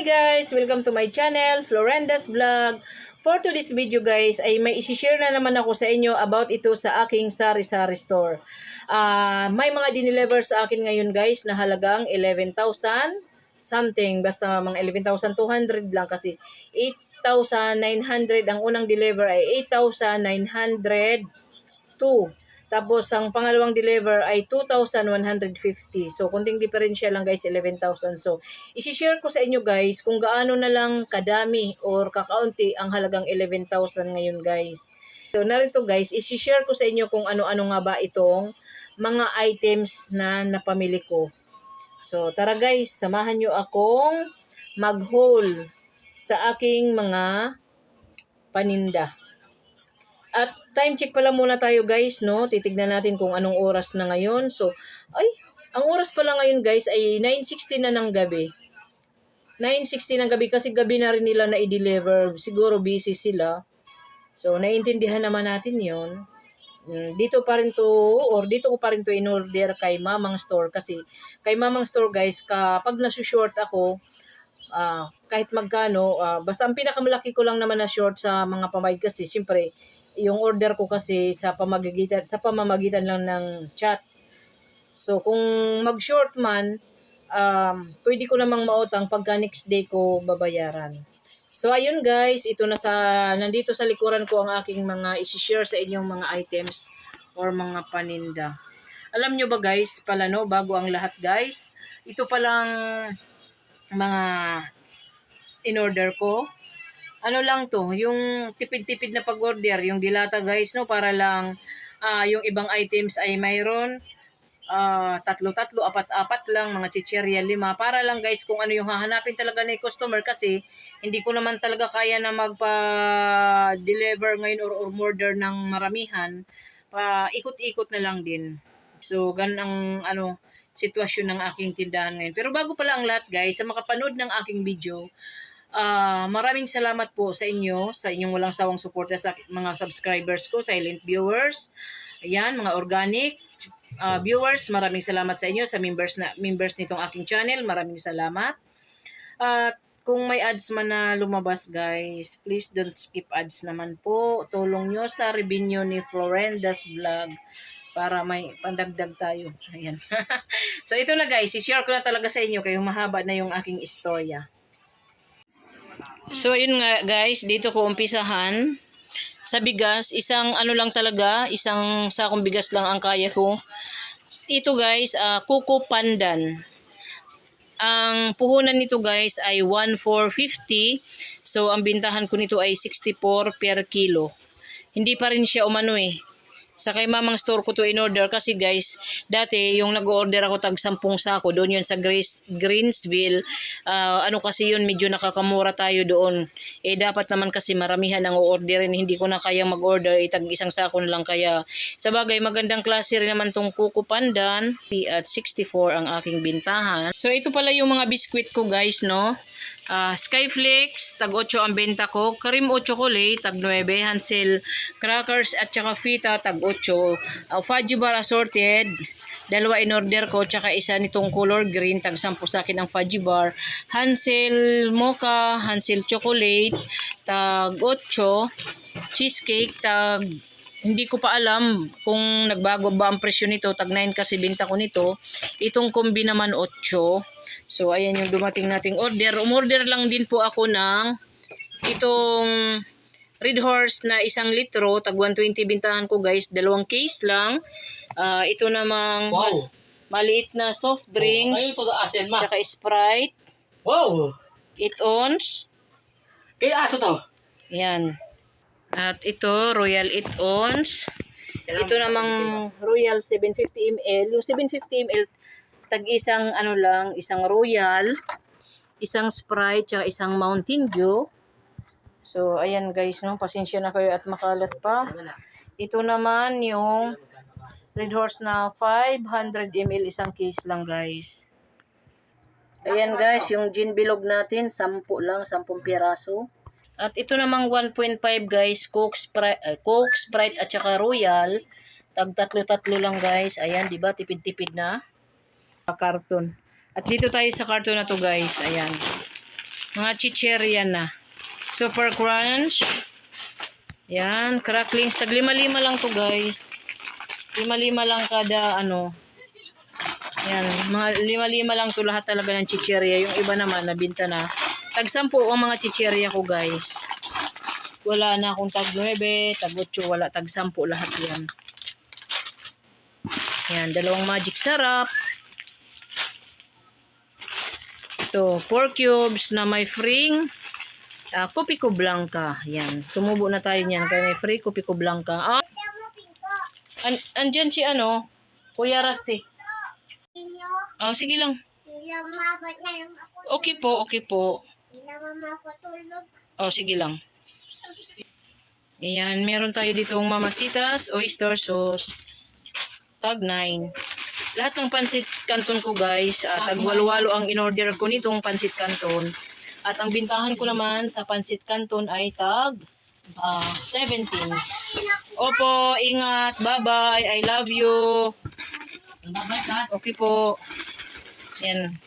Hi guys! Welcome to my channel, Florenda's Vlog. For today's video guys, ay may isi-share na naman ako sa inyo about ito sa aking sari-sari store. Ah, may mga dineliver sa akin ngayon guys na halagang 11,000 something. Basta mga 11,200 lang kasi 8,900 ang unang deliver ay 8,902. Tapos, ang pangalawang deliver ay 2,150. So, kunting diferensya lang guys, 11,000. So, isi-share ko sa inyo guys kung gaano na lang kadami or kakaunti ang halagang 11,000 ngayon guys. So, narito guys, isi-share ko sa inyo kung ano-ano nga ba itong mga items na napamili ko. So, tara guys, samahan nyo akong mag-haul sa aking mga paninda. At time check pala muna tayo guys, no? Titignan natin kung anong oras na ngayon. So, ay, ang oras pala ngayon guys ay 9.60 na ng gabi. 9.60 ng gabi kasi gabi na rin nila na i-deliver. Siguro busy sila. So, naiintindihan naman natin yon Mm, Dito pa rin to, or dito ko pa rin to in-order kay Mamang Store. Kasi kay Mamang Store guys, kapag nasushort ako, ah kahit magkano, ah, basta ang pinakamalaki ko lang naman na short sa mga pambayad kasi, syempre, yung order ko kasi sa pamamagitan sa pamamagitan lang ng chat. So kung mag-short man, um, pwede ko namang mautang pagka next day ko babayaran. So ayun guys, ito na sa nandito sa likuran ko ang aking mga i-share sa inyong mga items or mga paninda. Alam nyo ba guys, pala no, bago ang lahat guys, ito palang mga in-order ko ano lang to, yung tipid-tipid na pag-order, yung dilata guys, no, para lang ah, yung ibang items ay mayroon ah, tatlo-tatlo, apat-apat lang, mga chicherya, lima, para lang guys kung ano yung hahanapin talaga ni customer kasi hindi ko naman talaga kaya na magpa-deliver ngayon or, or order ng maramihan, pa ikot-ikot na lang din. So, ganun ang ano, sitwasyon ng aking tindahan ngayon. Pero bago pala ang lahat guys, sa makapanood ng aking video, Ah, maraming salamat po sa inyo, sa inyong walang sawang suporta sa mga subscribers ko, silent viewers. Ayan, mga organic ah, viewers, maraming salamat sa inyo, sa members na members nitong aking channel, maraming salamat. At kung may ads man na lumabas guys, please don't skip ads naman po. Tulong nyo sa revenue ni Florenda's Vlog para may pandagdag tayo. Ayan. so ito na guys, i-share ko na talaga sa inyo kayo mahaba na yung aking istorya. So, ayun nga guys, dito ko umpisahan. Sa bigas, isang ano lang talaga, isang sakong bigas lang ang kaya ko. Ito guys, ah, kuko pandan. Ang puhunan nito guys ay 1,450. So, ang bintahan ko nito ay 64 per kilo. Hindi pa rin siya umano eh. Sa kay mamang store ko to in order kasi guys, dati yung nag-order ako tag 10 sako doon yun sa Grace, Greensville. Ah, ano kasi yun, medyo nakakamura tayo doon. Eh dapat naman kasi maramihan ang orderin, hindi ko na kaya mag-order, itag isang sako na lang kaya. Sa bagay, magandang klase rin naman tong Kuko Pandan at 64 ang aking bintahan. So ito pala yung mga biskwit ko guys, no? Ah, Skyflakes, tag 8 ang benta ko. Karim o chocolate, tag 9. Hansel crackers at saka fita, tag 8. Uh, fudgy bar assorted, dalawa in order ko, tsaka isa nitong color green, tag 10 sa akin ang fudgy bar. Hansel mocha, Hansel chocolate, tag 8. Cheesecake, tag hindi ko pa alam kung nagbago ba ang presyo nito. Tag 9 kasi binta ko nito. Itong kombi naman 8. So, ayan yung dumating nating order. Umorder lang din po ako ng itong Red Horse na isang litro. Tag 120 bintahan ko guys. Dalawang case lang. Ah, ito namang Wow! maliit na soft drinks. Ayun to asin ma. Tsaka Sprite. Wow! 8 ons. Kaya aso to. Yan. At ito, Royal 8 ons. Ito namang Royal 750 ml. Yung 750 ml, tag isang ano lang, isang Royal, isang Sprite, tsaka isang Mountain Dew. So, ayan guys, no, pasensya na kayo at makalat pa. Ito naman yung Red Horse na 500 ml isang case lang guys. Ayan guys, yung gin bilog natin, 10 lang, 10 piraso. At ito namang 1.5 guys, Coke Sprite, uh, Coke Sprite at saka Royal. Tag tatlo-tatlo lang guys. Ayan, 'di ba? Tipid-tipid na. Karton. At dito tayo sa karton na to guys. Ayan. Mga chicherya na. Super crunch. Yan, cracklings. Tag lima-lima lang to guys. Lima-lima lang kada ano. Yan, mga lima-lima lang to lahat talaga ng chicherya. Yung iba naman, nabinta na. Tag sampu ang mga chicherya ko guys. Wala na akong tag 9, tag 8, wala tag 10 lahat yan. Yan, dalawang magic sarap. Ito, 4 cubes na may free uh, Kopiko Blanca. Yan, tumubo na tayo niyan kaya may free Kopiko Blanca. Ah, an andyan si ano, Kuya Rusty. Oh, sige lang. Okay po, okay po. Ilamama ko tulog. Oh, sige lang. Ayan, meron tayo ditong mamasitas, oyster sauce, tag 9. Lahat ng pansit canton ko guys, uh, tag walo-walo ang in-order ko nitong pansit canton. At ang bintahan ko naman sa pansit canton ay tag ah, 17. Opo, ingat. Bye-bye. I love you. Okay po. Yan.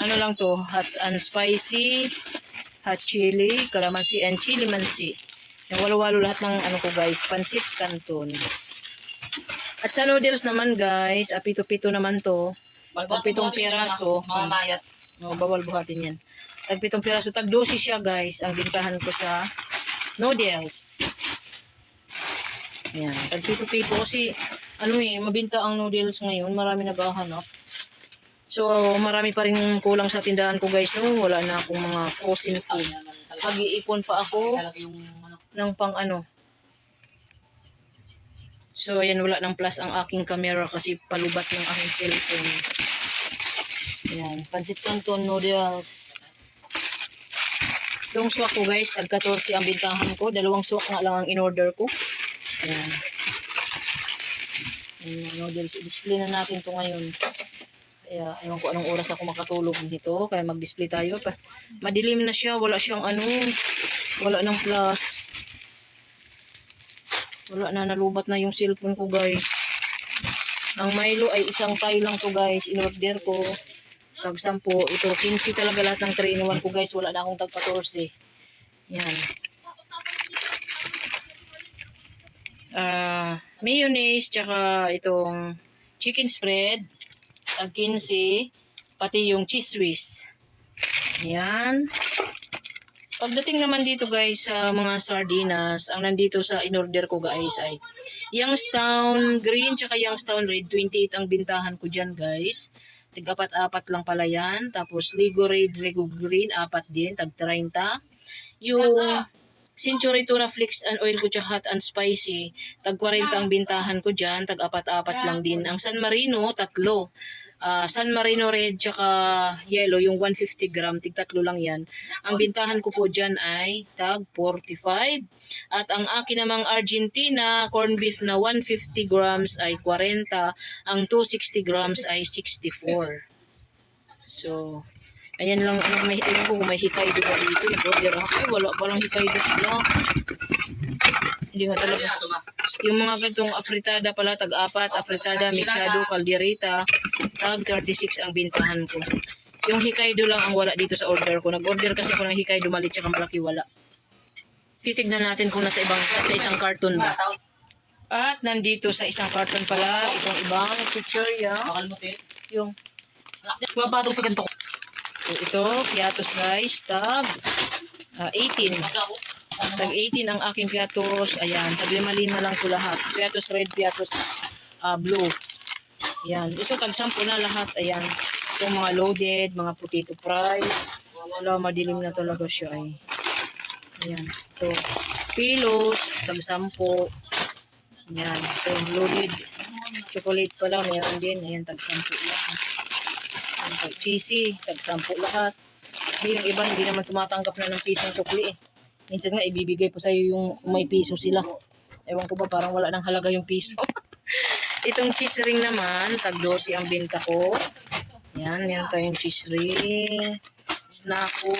Ano lang to? Hot and spicy, hot chili, calamansi, and chili mansi. Yung walo-walo lahat ng ano ko guys, pansit canton. At sa noodles naman guys, ah, pito-pito naman to. Pag pitong piraso. Mga mayat. O, bawal buhatin yan. Tag pitong piraso, tag 12 siya guys, ang bintahan ko sa noodles. Yan, tag pito-pito kasi, ano eh, mabinta ang noodles ngayon, marami naghahanap. So, marami pa rin kulang sa tindahan ko guys, no? Wala na akong mga frozen food. Mag-iipon pa ako yung ng pang ano. So, ayan, wala ng plus ang aking camera kasi palubat ng aking cellphone. Ayan, pansit canton noodles. Itong swak ko guys, tag 14 ang bintahan ko. Dalawang swak nga lang ang in-order ko. Ayan. Ayan, yung noodles. I-display na natin to ngayon. Kaya, ewan ko anong oras ako makatulog dito. Kaya mag-display tayo. Pa. Madilim na siya. Wala siyang ano. Wala ng plus. Wala na, nalubat na yung cellphone ko guys. Ang Milo ay isang tie lang to guys. In-order ko. Tag 10. Ito, 15 talaga lahat ng 3 in 1 ko guys. Wala na akong tag 14. Yan. Ah, mayonnaise, tsaka itong chicken spread. Tag 15. Pati yung cheese whiz. Yan. Pagdating naman dito guys sa mga sardinas, ang nandito sa in-order ko guys ay Youngstown Green tsaka Youngstown Red. 28 ang bintahan ko dyan guys. Tig apat-apat lang pala yan. Tapos Ligo Red, Ligo Green, apat din. Tag 30. Yung Century Tuna Flakes and Oil ko tsaka hot and spicy. Tag 40 ang bintahan ko dyan. Tag apat-apat lang din. Ang San Marino, tatlo. Ah, San Marino Red tsaka yellow, yung 150 gram, tig tatlo lang yan. Ang bintahan ko po dyan ay tag 45. At ang akin namang Argentina corned beef na 150 grams ay 40. Ang 260 grams ay 64. So, ayan lang, ano, may, ewan ko may hikay ba dito. Nag-order ako. Ay, wala palang hikay sila. Hindi nga talaga. Yung mga ganitong afritada pala, tag-apat, afritada, mixado, calderita, tag 36 ang bintahan ko. Yung hikaydo lang ang wala dito sa order ko. Nag-order kasi ako ng hikaydo maliit tsaka malaki wala. Titignan natin kung nasa ibang sa isang carton ba. At nandito sa isang carton pala itong ibang chichirya. Bakal mo tin. Yung Babato sa ganito. So ito, piatos guys, tag ah, 18. Tag 18 ang aking piatos. Ayan, tag lima-lima lang ko lahat. Piatos red, piatos ah, blue. Ayan, ito tag 10 na lahat. Ayan, itong mga loaded, mga potato fries. Wala, madilim na talaga siya ay. Ayan, ito. Pilos, tag 10. Ayan, ito, loaded. Chocolate pala, meron din. Ayan, tag 10 lang. Ayan, tag cheesy, tag 10 lahat. Hindi, yung iba hindi naman tumatanggap na ng pisong sukli eh. Minsan nga ibibigay pa sa'yo yung may piso sila. Ewan ko ba parang wala nang halaga yung piso. Itong cheese ring naman, tag 12 ang binta ko. Yan, meron tayong cheese ring. Snacko,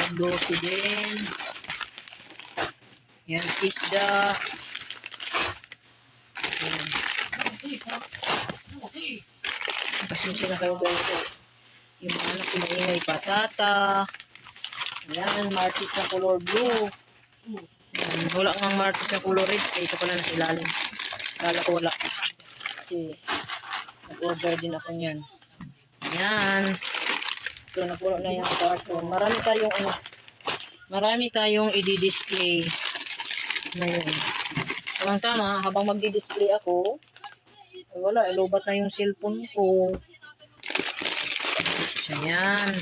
tag 12 din. Yan, isda. Yan. Pasensya na kayo guys. Yung mga anak ko maingay patata. Ayan, Martis na color blue. Ayan, wala nga Martis na color red. Eh, ito pala nasa ilalim. Kala ko wala. Kasi, nag-order din ako niyan. Ayan. Ito, napuno na yung carton. Marami tayong ano, marami tayong i-display. Ngayon. Tamang tama, habang magdi-display ako, ay wala, ilobat na yung cellphone ko. So, yan.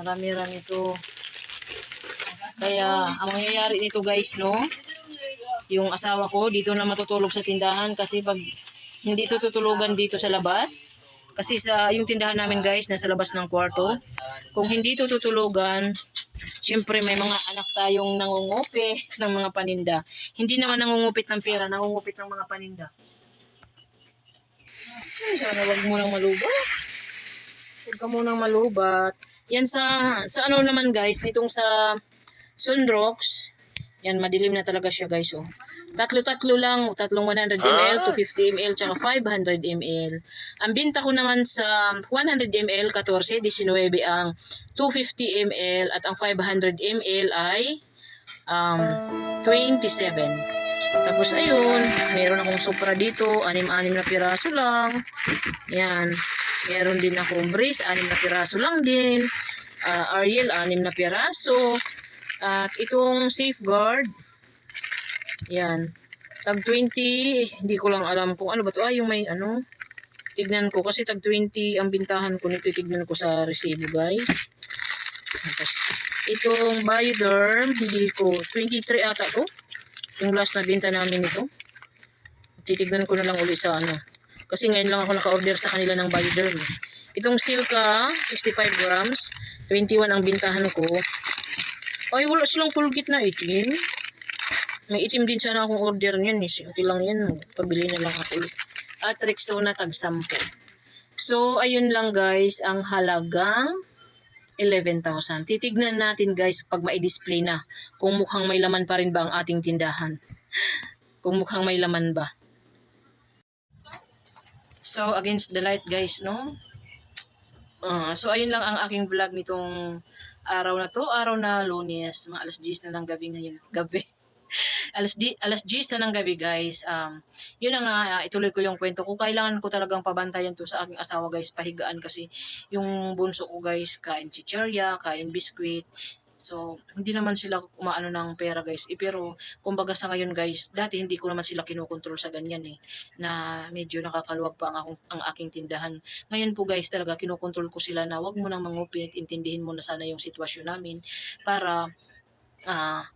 Marami-rami to. Kaya, ang mangyayari nito guys, no? Yung asawa ko, dito na matutulog sa tindahan kasi pag hindi to tutulugan dito sa labas, kasi sa yung tindahan namin guys, nasa labas ng kwarto. Kung hindi to tutulugan, syempre may mga anak tayong nangungupi ng mga paninda. Hindi naman nangungupit ng pera, nangungupit ng mga paninda. Sana wag mo nang malubat. Huwag ka munang malubat. Yan sa, sa ano naman guys, nitong sa Sunrocks, yan, madilim na talaga siya guys, oh. Tatlo-tatlo lang, tatlong 100 ml, 250 ml, tsaka 500 ml. Ang binta ko naman sa 100 ml, 14, 19 ang 250 ml, at ang 500 ml ay um, 27. Tapos ayun, meron akong supra dito, anim-anim na piraso lang. Yan. Meron din akong brace, anim na piraso lang din. Ah, Ariel, anim na piraso. At itong safeguard, yan. Tag 20, hindi ko lang alam kung ano ba to. Ah, yung may ano. Tignan ko kasi tag 20 ang bintahan ko nito. Tignan ko sa resibo guys. Tapos, itong Bioderm, hindi ko, 23 ata to. Yung last na binta namin ito. Titignan ko na lang ulit sa ano. Kasi ngayon lang ako naka-order sa kanila ng Bioderm. Itong Silka, 65 grams. 21 ang bintahan ko. Ay, wala silang pulgit na itim. May itim din sana akong order niyan. Eh. Okay lang yan. Pabili na lang ako ulit. At Rexona tag 10. So, ayun lang guys. Ang halagang 11,000. Titignan natin guys pag ma-display na kung mukhang may laman pa rin ba ang ating tindahan. Kung mukhang may laman ba. So, against the light guys, no? Ah, so, ayun lang ang aking vlog nitong araw na to. Araw na lunes. Mga alas 10 na ng gabi ngayon. Gabi. alas, di, alas 10 na ng gabi guys. Um, yun na nga, ah, ituloy ko yung kwento ko. Kailangan ko talagang pabantayan to sa aking asawa guys. Pahigaan kasi yung bunso ko guys, kain chicherya, kain biskuit. So, hindi naman sila umaano ng pera guys. Eh, pero, kumbaga sa ngayon guys, dati hindi ko naman sila kinokontrol sa ganyan eh. Na medyo nakakaluwag pa ang, akong, ang aking tindahan. Ngayon po guys, talaga kinokontrol ko sila na wag mo nang mangupit, intindihin mo na sana yung sitwasyon namin para ah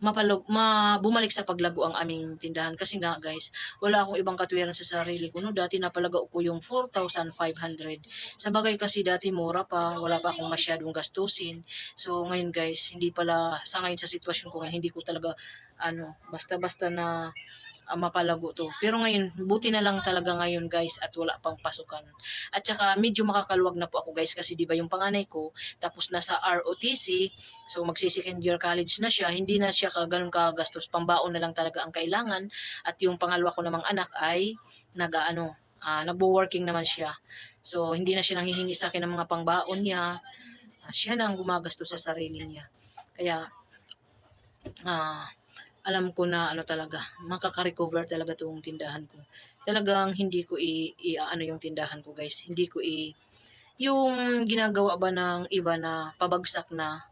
mapalog, ma, bumalik sa paglago ang aming tindahan. Kasi nga guys, wala akong ibang katwiran sa sarili ko. No? Dati napalaga ko yung 4,500. Sa bagay kasi dati mura pa, wala pa akong masyadong gastusin. So ngayon guys, hindi pala, sa ngayon sa sitwasyon ko ngayon, hindi ko talaga, ano, basta-basta na ah, mapalago to. Pero ngayon, buti na lang talaga ngayon guys at wala pang pasukan. At saka medyo makakaluwag na po ako guys kasi di ba yung panganay ko tapos nasa ROTC so magsi second year college na siya hindi na siya ka ganun kagastos pambaon na lang talaga ang kailangan at yung pangalawa ko namang anak ay nag-ano ah, nagbo-working naman siya. So hindi na siya nanghihingi sa akin ng mga pangbaon niya. Ah, siya na ang gumagastos sa sarili niya. Kaya ah alam ko na ano talaga, makaka-recover talaga tong tindahan ko. Talagang hindi ko i, i ano yung tindahan ko, guys. Hindi ko i yung ginagawa ba ng iba na pabagsak na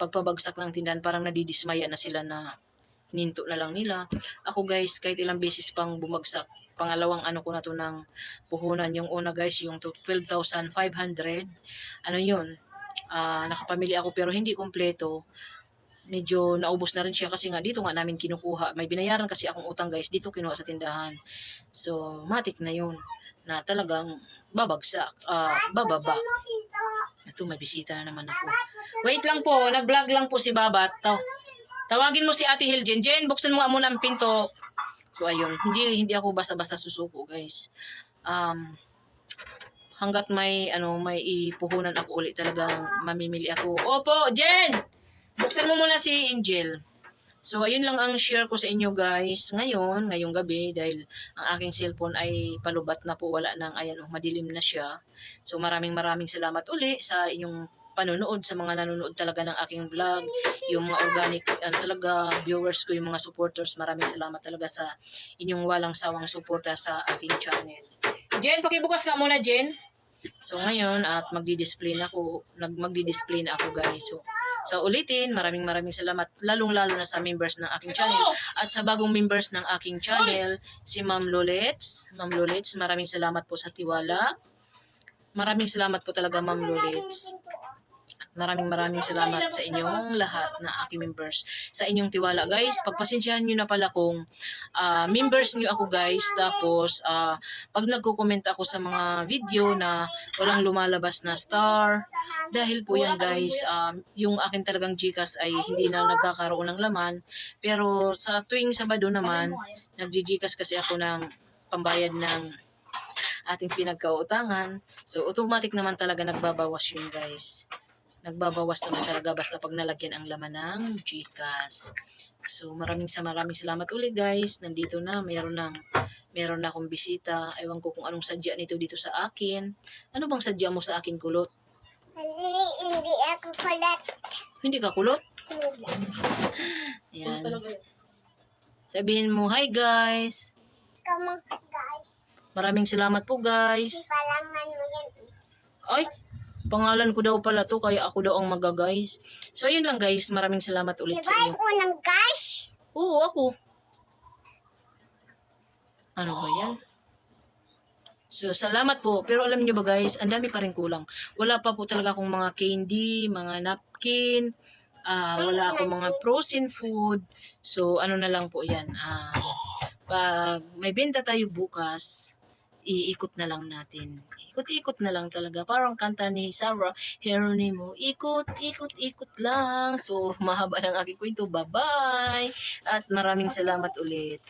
pagpabagsak ng tindahan, parang nadidismaya na sila na ninto na lang nila. Ako guys, kahit ilang beses pang bumagsak, pangalawang ano ko na to ng puhunan. Yung una guys, yung to 12,500. Ano yun? Ah, nakapamili ako pero hindi kompleto medyo naubos na rin siya kasi nga dito nga namin kinukuha. May binayaran kasi akong utang guys, dito kinuha sa tindahan. So, matik na yun na talagang babagsak, ah, bababa. Ito, may bisita na naman ako. Wait lang po, nag-vlog lang po si Babat. Taw tawagin mo si Ate Hiljen. Jen, buksan mo muna ang pinto. So, ayun. Hindi, hindi ako basta-basta susuko, guys. Um, hanggat may, ano, may ipuhunan ako ulit talagang mamimili ako. Opo, Jen! Buksan mo muna si Angel. So, ayun lang ang share ko sa inyo guys ngayon, ngayong gabi dahil ang aking cellphone ay palubat na po, wala nang, ayan, oh, madilim na siya. So, maraming maraming salamat uli sa inyong panonood, sa mga nanonood talaga ng aking vlog, yung mga organic ah, talaga viewers ko, yung mga supporters. Maraming salamat talaga sa inyong walang sawang suporta sa aking channel. Jen, pakibukas ka muna, Jen. So ngayon at magdi-display na ako, magdi-display na ako guys. So so ulitin, maraming maraming salamat lalong-lalo na sa members ng aking channel at sa bagong members ng aking channel, si Ma'am Lolets. Ma'am Lolets, maraming salamat po sa tiwala. Maraming salamat po talaga Ma'am Lolets. Maraming maraming salamat sa inyong lahat na aking members. Sa inyong tiwala guys. Pagpasensyahan nyo na pala kung ah, members nyo ako guys. Tapos ah, pag nagko-comment ako sa mga video na walang lumalabas na star. Dahil po yan guys, um, yung akin talagang Gcash ay hindi na nagkakaroon ng laman. Pero sa tuwing Sabado naman, nag-Gcash kasi ako ng pambayad ng ating pinagkautangan. So, automatic naman talaga nagbabawas yun, guys. Nagbabawas naman talaga basta pag nalagyan ang laman ng Gcash. So, maraming sa maraming salamat ulit, guys. Nandito na, mayroon ng meron na akong bisita. Ewan ko kung anong sadya nito dito sa akin. Ano bang sadya mo sa akin, kulot? Hindi, hindi ako kulat. Hindi ka kulot? Yan. Sabihin mo, hi guys. Come on, guys. Maraming salamat po guys. Palangan mo yan. Ay, pangalan ko daw pala to, kaya ako daw ang maga-guys. So, yun lang guys. Maraming salamat ulit sa Diba inyo. ako ng guys? Oo, ako. Ano ba yan? So, salamat po. Pero alam niyo ba guys, ang dami pa rin kulang. Wala pa po talaga akong mga candy, mga napkin, ah wala akong mga frozen food. So, ano na lang po yan. Ah, pag may benta tayo bukas, iikot na lang natin. Ikot-ikot na lang talaga. Parang kanta ni Sarah Geronimo. Ikot, ikot, ikot lang. So, mahaba ng aking kwento. Bye-bye! At maraming salamat ulit.